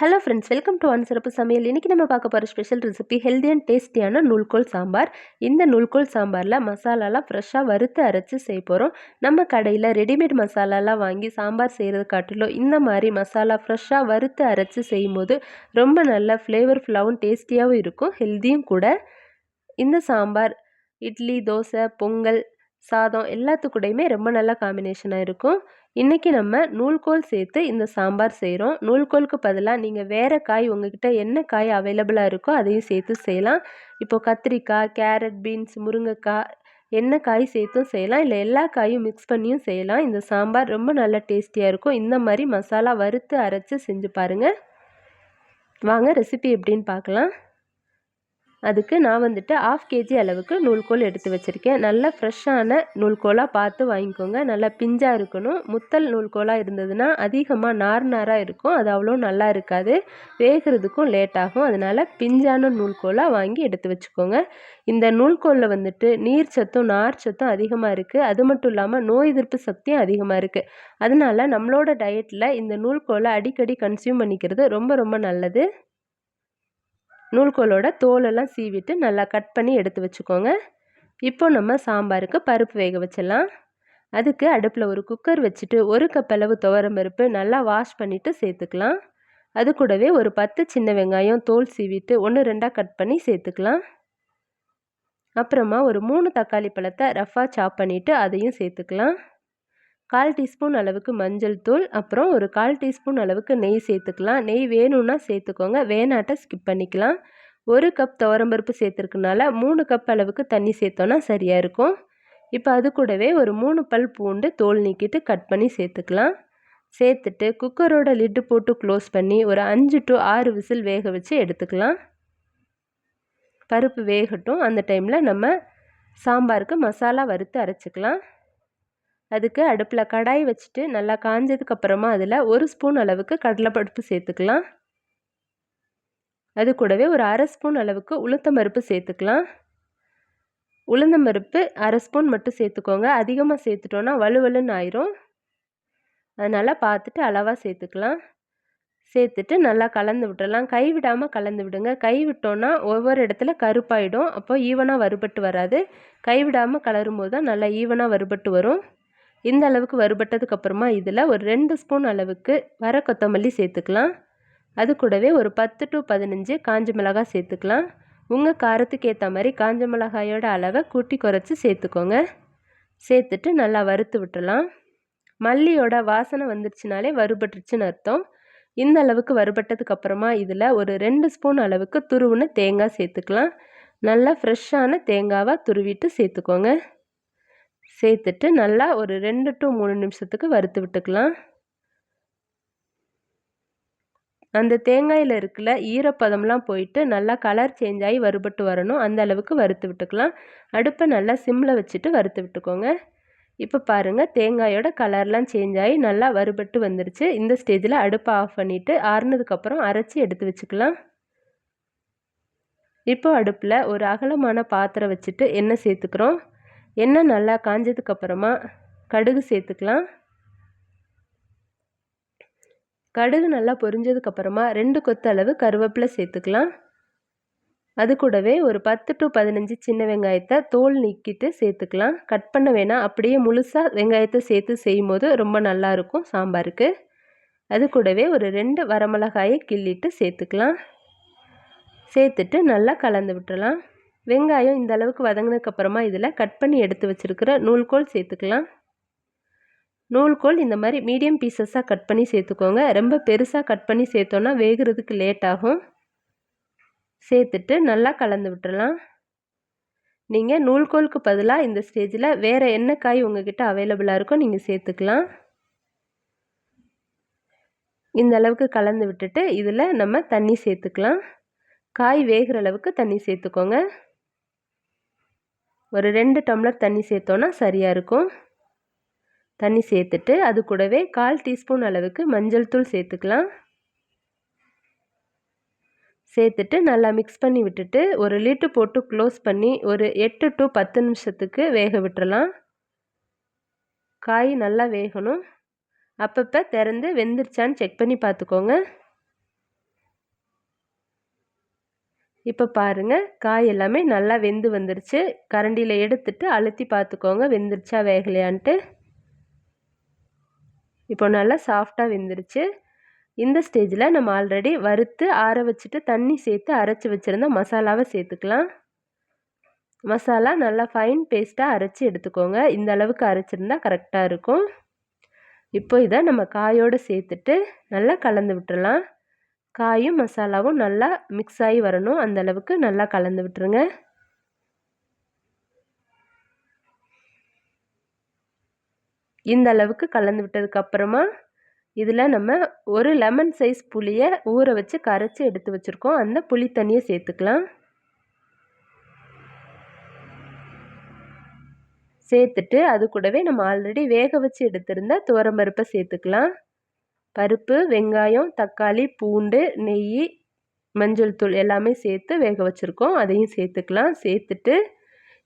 Hello friends welcome to one சிறப்பு சமையல் இன்றைக்கி நம்ம பார்க்க போகிற ஸ்பெஷல் ரெசிபி ஹெல்தி அண்ட் டேஸ்டியான நூல்கோல் சாம்பார். இந்த நூல்கோல் சாம்பாரில் மசாலாலாம் ஃப்ரெஷ்ஷாக வறுத்து அரைச்சி செய்ய போகிறோம் நம்ம கடையில் ரெடிமேட் மசாலாலாம் வாங்கி சாம்பார் செய்கிறது காட்டிலும் இந்த மாதிரி மசாலா ஃப்ரெஷ்ஷாக வறுத்து அரைச்சி செய்யும்போது ரொம்ப நல்ல ஃப்ளேவர்ஃபுல்லாகவும் டேஸ்டியாகவும் இருக்கும் ஹெல்த்தியும் கூட. இந்த சாம்பார் இட்லி தோசை பொங்கல் சாதம் எல்லாத்துக்கூடையுமே ரொம்ப நல்ல காம்பினேஷனாக இருக்கும். இன்றைக்கி நம்ம நூல்கோல் சேர்த்து இந்த சாம்பார் செய்கிறோம் நூல்கோலுக்கு பதிலாக நீங்கள் வேறு காய் உங்ககிட்ட என்ன காய் அவைலபிளாக இருக்கோ அதையும் சேர்த்து செய்யலாம். இப்போது கத்திரிக்காய் கேரட் பீன்ஸ் முருங்கைக்காய் என்ன காய் சேர்த்தும் செய்யலாம். இல்லை எல்லா காயும் மிக்ஸ் பண்ணியும் செய்யலாம். இந்த சாம்பார் ரொம்ப நல்ல டேஸ்டியாக இருக்கும். இந்த மாதிரி மசாலா வறுத்து அரைச்சி செஞ்சு பாருங்கள் வாங்க ரெசிபி எப்படின்னு பார்க்கலாம். அதுக்கு நான் வந்துட்டு ஆஃப் கேஜி அளவுக்கு நூல்கோல் எடுத்து வச்சுருக்கேன். நல்லா ஃப்ரெஷ்ஷான நூல்கோலாக பார்த்து வாங்கிக்கோங்க. நல்லா பிஞ்சாக இருக்கணும். முத்தல் நூல்கோலாக இருந்ததுன்னா அதிகமாக நார் நாராக இருக்கும். அது அவ்வளோ நல்லா இருக்காது. வேகிறதுக்கும் லேட் ஆகும். அதனால் பிஞ்சான நூல்கோலாக வாங்கி எடுத்து வச்சுக்கோங்க. இந்த நூல்கோலில் வந்துட்டு நீர் சத்தும் நார் சத்தும் அதிகமாக இருக்குது அது மட்டும் இல்லாமல் நோய் எதிர்ப்பு சக்தியும் அதிகமாக இருக்குது அதனால் நம்மளோட டயட்டில் இந்த நூல்கோலை அடிக்கடி கன்சியூம் பண்ணிக்கிறது ரொம்ப ரொம்ப நல்லது. நூல்கோலோட தோலெல்லாம் சீவிட்டு நல்லா கட் பண்ணி எடுத்து வச்சுக்கோங்க. இப்போ நம்ம சாம்பாருக்கு பருப்பு வேக வச்சிடலாம். அதுக்கு அடுப்பில் ஒரு குக்கர் வச்சுட்டு ஒரு கப் அளவு துவரம் பருப்பு நல்லா வாஷ் பண்ணிவிட்டு சேர்த்துக்கலாம். அது கூடவே ஒரு பத்து சின்ன வெங்காயம் தோல் சீவிட்டு ஒன்று ரெண்டாக கட் பண்ணி சேர்த்துக்கலாம். அப்புறமா ஒரு மூணு தக்காளி பழத்தை ரஃபாக சாப் பண்ணிவிட்டு அதையும் சேர்த்துக்கலாம். கால் டீஸ்பூன் அளவுக்கு மஞ்சள் தூள் அப்புறம் ஒரு கால் டீஸ்பூன் அளவுக்கு நெய் சேர்த்துக்கலாம். நெய் வேணும்னா சேர்த்துக்கோங்க. வேணாட்ட ஸ்கிப் பண்ணிக்கலாம். ஒரு கப் துவரம்பருப்பு சேர்த்துருக்கனால மூணு கப் அளவுக்கு தண்ணி சேர்த்தோன்னா சரியாக இருக்கும். இப்போ அது கூடவே ஒரு மூணு பல் பூண்டு தோல் நீக்கிட்டு கட் பண்ணி சேர்த்துக்கலாம். சேர்த்துட்டு குக்கரோட லிட்டு போட்டு க்ளோஸ் பண்ணி ஒரு அஞ்சு டு ஆறு விசில் வேக வச்சு எடுத்துக்கலாம். பருப்பு வேகட்டும். அந்த டைமில் நம்ம சாம்பாருக்கு மசாலா வறுத்து அரைச்சிக்கலாம். அதுக்கு அடுப்பில் கடாய் வச்சுட்டு நல்லா காஞ்சதுக்கப்புறமா அதில் ஒரு ஸ்பூன் அளவுக்கு கடலைப்பருப்பு சேர்த்துக்கலாம். அது கூடவே ஒரு அரை ஸ்பூன் அளவுக்கு உளுத்தம்பருப்பு சேர்த்துக்கலாம். உளுந்தம்பருப்பு அரை ஸ்பூன் மட்டும் சேர்த்துக்கோங்க. அதிகமாக சேர்த்துட்டோன்னா வலுவலுன்னு ஆயிரும். அதனால் பார்த்துட்டு அளவாக சேர்த்துக்கலாம். சேர்த்துட்டு நல்லா கலந்து விட்டுறலாம். கை விடாமல் கலந்து விடுங்க. கை விட்டோன்னா ஒவ்வொரு இடத்துல கருப்பாயிடும். அப்போ ஈவனாக வறுபட்டு வராது. கை விடாமல் கலரும் போது தான் நல்லா ஈவனாக வறுபட்டு வரும். இந்த அளவுக்கு வறுபட்டதுக்கு அப்புறமா இதில் ஒரு ரெண்டு ஸ்பூன் அளவுக்கு வர கொத்தமல்லி சேர்த்துக்கலாம். அது கூடவே ஒரு பத்து டு பதினஞ்சு காஞ்ச மிளகாய் சேர்த்துக்கலாம். உங்கள் காரத்துக்கு ஏற்ற மாதிரி காஞ்ச மிளகாயோட அளவை கூட்டி குறைச்சி சேர்த்துக்கோங்க. சேர்த்துட்டு நல்லா வறுத்து விட்டுலாம் மல்லியோட வாசனை வந்துருச்சுனாலே வறுபட்டுருச்சுன்னு அர்த்தம். இந்த அளவுக்கு வறுபட்டதுக்கு அப்புறமா இதில் ஒரு ரெண்டு ஸ்பூன் அளவுக்கு துருவுன்னு தேங்காய் சேர்த்துக்கலாம். நல்லா ஃப்ரெஷ்ஷான தேங்காவாக துருவிட்டு சேர்த்துக்கோங்க. சேர்த்துட்டு நல்லா ஒரு ரெண்டு டு மூணு நிமிஷத்துக்கு வறுத்து விட்டுக்கலாம். அந்த தேங்காயில் இருக்கிற ஈரப்பதம்லாம் போயிட்டு நல்லா கலர் சேஞ்ச் ஆகி வறுபட்டு வரணும். அந்த அளவுக்கு வறுத்து விட்டுக்கலாம். அடுப்பை நல்லா சிம்மில் வச்சுட்டு வறுத்து விட்டுக்கோங்க. இப்போ பாருங்கள் தேங்காயோட கலர்லாம் சேஞ்ச் ஆகி நல்லா வறுபட்டு வந்துருச்சு. இந்த ஸ்டேஜில் அடுப்பை ஆஃப் பண்ணிவிட்டு ஆறுனதுக்கப்புறம் அரைச்சி எடுத்து வச்சுக்கலாம். இப்போ அடுப்பில் ஒரு அகலமான பாத்திரம் வச்சுட்டு எண்ணெய் சேர்த்துக்கிறோம். எண்ணெய் நல்லா காஞ்சதுக்கப்புறமா கடுகு சேர்த்துக்கலாம். கடுகு நல்லா பொரிஞ்சதுக்கப்புறமா ரெண்டு கொத்து அளவு கருவேப்பிலை சேர்த்துக்கலாம். அது கூடவே ஒரு பத்து டு பதினஞ்சு சின்ன வெங்காயத்தை தோல் நீக்கிட்டு சேர்த்துக்கலாம். கட் பண்ண வேணாம். அப்படியே முழுசாக வெங்காயத்தை சேர்த்து செய்யும் போது ரொம்ப நல்லாயிருக்கும் சாம்பாருக்கு. அது கூடவே ஒரு ரெண்டு வரமிளகாயை கிள்ளிட்டு சேர்த்துக்கலாம். சேர்த்துட்டு நல்லா கலந்து விட்டுறலாம். வெங்காயம் இந்த அளவுக்கு வதங்கினதுக்கப்புறமா இதில் கட் பண்ணி எடுத்து வச்சுருக்கிற நூல்கோல் சேர்த்துக்கலாம். நூல்கோல் இந்த மாதிரி மீடியம் பீசஸாக கட் பண்ணி சேர்த்துக்கோங்க. ரொம்ப பெருசாக கட் பண்ணி சேர்த்தோன்னா வேகிறதுக்கு லேட் ஆகும். சேர்த்துட்டு நல்லா கலந்து விட்டுறலாம். நீங்கள் நூல்கோலுக்கு பதிலாக இந்த ஸ்டேஜில் வேறு என்ன காய் உங்ககிட்ட அவைலபிளாக இருக்கோ நீங்கள் சேர்த்துக்கலாம். இந்த அளவுக்கு கலந்து விட்டுட்டு இதில் நம்ம தண்ணி சேர்த்துக்கலாம். காய் வேகிற அளவுக்கு தண்ணி சேர்த்துக்கோங்க. ஒரு ரெண்டு டம்ளர் தண்ணி சேர்த்தோன்னா சரியாக இருக்கும். தண்ணி சேர்த்துட்டு அது கூடவே கால் டீஸ்பூன் அளவுக்கு மஞ்சள் தூள் சேர்த்துக்கலாம். சேர்த்துட்டு நல்லா மிக்ஸ் பண்ணி விட்டுட்டு ஒரு லிட்டு போட்டு க்ளோஸ் பண்ணி ஒரு எட்டு டு பத்து நிமிஷத்துக்கு வேக விட்டுறலாம். காய் நல்லா வேகணும். அப்பப்போ திறந்து வெந்துருச்சான்னு செக் பண்ணி பார்த்துக்கோங்க. இப்போ பாருங்கள் காய் எல்லாமே நல்லா வெந்து வந்துருச்சு. கரண்டியில் எடுத்துட்டு அழுத்தி பார்த்துக்கோங்க வெந்துருச்சா வேகலையான்ட்டு. இப்போ நல்லா சாஃப்டாக வெந்துருச்சு. இந்த ஸ்டேஜில் நம்ம ஆல்ரெடி வறுத்து ஆற வச்சுட்டு தண்ணி சேர்த்து அரைச்சி வச்சுருந்த மசாலாவை சேர்த்துக்கலாம். மசாலா நல்லா ஃபைன் பேஸ்ட்டாக அரைச்சி எடுத்துக்கோங்க. இந்த அளவுக்கு அரைச்சிருந்தா கரெக்டாக இருக்கும். இப்போ இதை நம்ம காயோடு சேர்த்துட்டு நல்லா கலந்து விட்டுறலாம். காயும் மசாலாவும் நல்லா மிக்ஸ் ஆகி வரணும். அந்த அளவுக்கு நல்லா கலந்து விட்டுருங்க. இந்த அளவுக்கு கலந்து விட்டதுக்கப்புறமா இதில் நம்ம ஒரு லெமன் சைஸ் புளியை ஊற வச்சு கரைச்சி எடுத்து வச்சுருக்கோம். அந்த புளி தண்ணியை சேர்த்துக்கலாம். சேர்த்துட்டு அது கூடவே நம்ம ஆல்ரெடி வேக வச்சு எடுத்திருந்த துவரம்பருப்பை சேர்த்துக்கலாம். பருப்பு வெங்காயம் தக்காளி பூண்டு நெய் மஞ்சள் தூள் எல்லாமே சேர்த்து வேக வச்சுருக்கோம். அதையும் சேர்த்துக்கலாம். சேர்த்துட்டு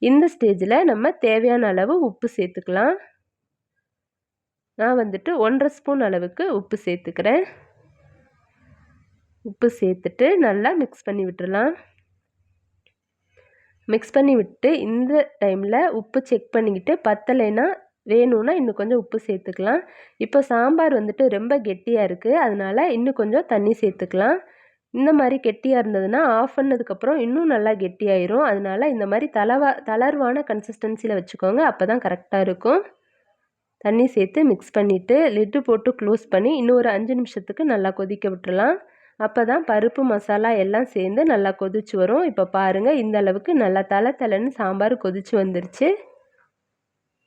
இந்த ஸ்டேஜில் நம்ம தேவையான அளவு உப்பு சேர்த்துக்கலாம். நான் வந்துட்டு ஒன்றரை ஸ்பூன் அளவுக்கு உப்பு சேர்த்துக்கிறேன். உப்பு சேர்த்துட்டு நல்லா மிக்ஸ் பண்ணி விட்டுடலாம் மிக்ஸ் பண்ணி விட்டு இந்த டைமில் உப்பு செக் பண்ணிக்கிட்டு பத்தலைன்னா வேணும்னா இன்னும் கொஞ்சம் உப்பு சேர்த்துக்கலாம். இப்போ சாம்பார் வந்துட்டு ரொம்ப கெட்டியாக இருக்குது அதனால் இன்னும் கொஞ்சம் தண்ணி சேர்த்துக்கலாம். இந்த மாதிரி கெட்டியாக இருந்ததுன்னா ஆஃப் பண்ணதுக்கப்புறம் இன்னும் நல்லா கெட்டியாயிரும். அதனால் இந்த மாதிரி தளவா தளர்வான கன்சிஸ்டன்சியில் வச்சுக்கோங்க. அப்போ தான் கரெக்டாக இருக்கும். தண்ணி சேர்த்து மிக்ஸ் பண்ணிவிட்டு லிட்டு போட்டு க்ளோஸ் பண்ணி இன்னும் ஒரு அஞ்சு நிமிஷத்துக்கு நல்லா கொதிக்க விட்டுறலாம். அப்போ தான் பருப்பு மசாலா எல்லாம் சேர்ந்து நல்லா கொதிச்சு வரும். இப்போ பாருங்கள் இந்த அளவுக்கு நல்லா தலை தலைன்னு சாம்பார் கொதிச்சு வந்துருச்சு.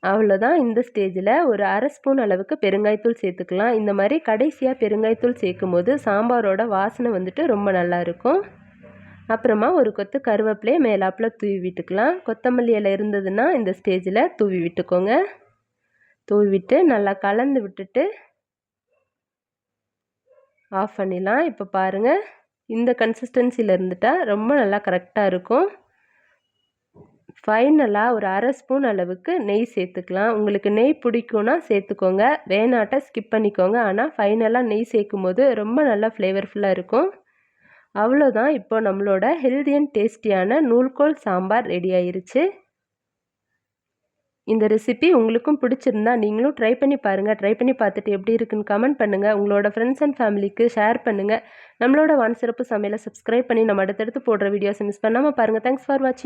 அவ்வளோதான் இந்த ஸ்டேஜில் ஒரு அரை ஸ்பூன் அளவுக்கு பெருங்காய்த்தூள் சேர்த்துக்கலாம். இந்த மாதிரி கடைசியாக பெருங்காயத்தூள் சேர்க்கும் போது சாம்பாரோட வாசனை வந்துட்டு ரொம்ப நல்லா இருக்கும். அப்புறமா ஒரு கொத்து கருவேப்பிலையை மேலாப்பில் தூவி விட்டுக்கலாம். கொத்தமல்லி இலை இருந்ததுன்னா இந்த ஸ்டேஜில் தூவி விட்டுக்கோங்க. தூவி விட்டு நல்லா கலந்து விட்டுட்டு ஆஃப் பண்ணிடலாம். இப்போ பாருங்கள் இந்த கன்சிஸ்டன்சியில் இருந்துட்டால் ரொம்ப நல்லா கரெக்டாக இருக்கும். ஃபைனலாக ஒரு அரை ஸ்பூன் அளவுக்கு நெய் சேர்த்துக்கலாம். உங்களுக்கு நெய் பிடிக்கும்னா சேர்த்துக்கோங்க. வேணாட்ட ஸ்கிப் பண்ணிக்கோங்க. ஆனால் ஃபைனலாக நெய் சேர்க்கும் போது ரொம்ப நல்லா ஃப்ளேவர்ஃபுல்லாக இருக்கும். அவ்வளோதான் இப்போ நம்மளோட ஹெல்தி அண்ட் டேஸ்டியான நூல்கோல் சாம்பார் ரெடி ஆயிருச்சு. இந்த ரெசிபி உங்களுக்கும் பிடிச்சிருந்தா நீங்களும் ட்ரை பண்ணி பாருங்கள் ட்ரை பண்ணி பார்த்துட்டு எப்படி இருக்குன்னு கமெண்ட் பண்ணுங்கள் உங்களோட ஃப்ரெண்ட்ஸ் அண்ட் ஃபேமிலிக்கு ஷேர் பண்ணுங்கள் நம்மளோட வான் சிறப்பு சமையலை சப்ஸ்கிரைப் பண்ணி நம்ம அடுத்தடுத்து போடுற வீடியோஸை மிஸ் பண்ணாமல் பாருங்கள் தேங்க்ஸ் ஃபார் வாட்சிங்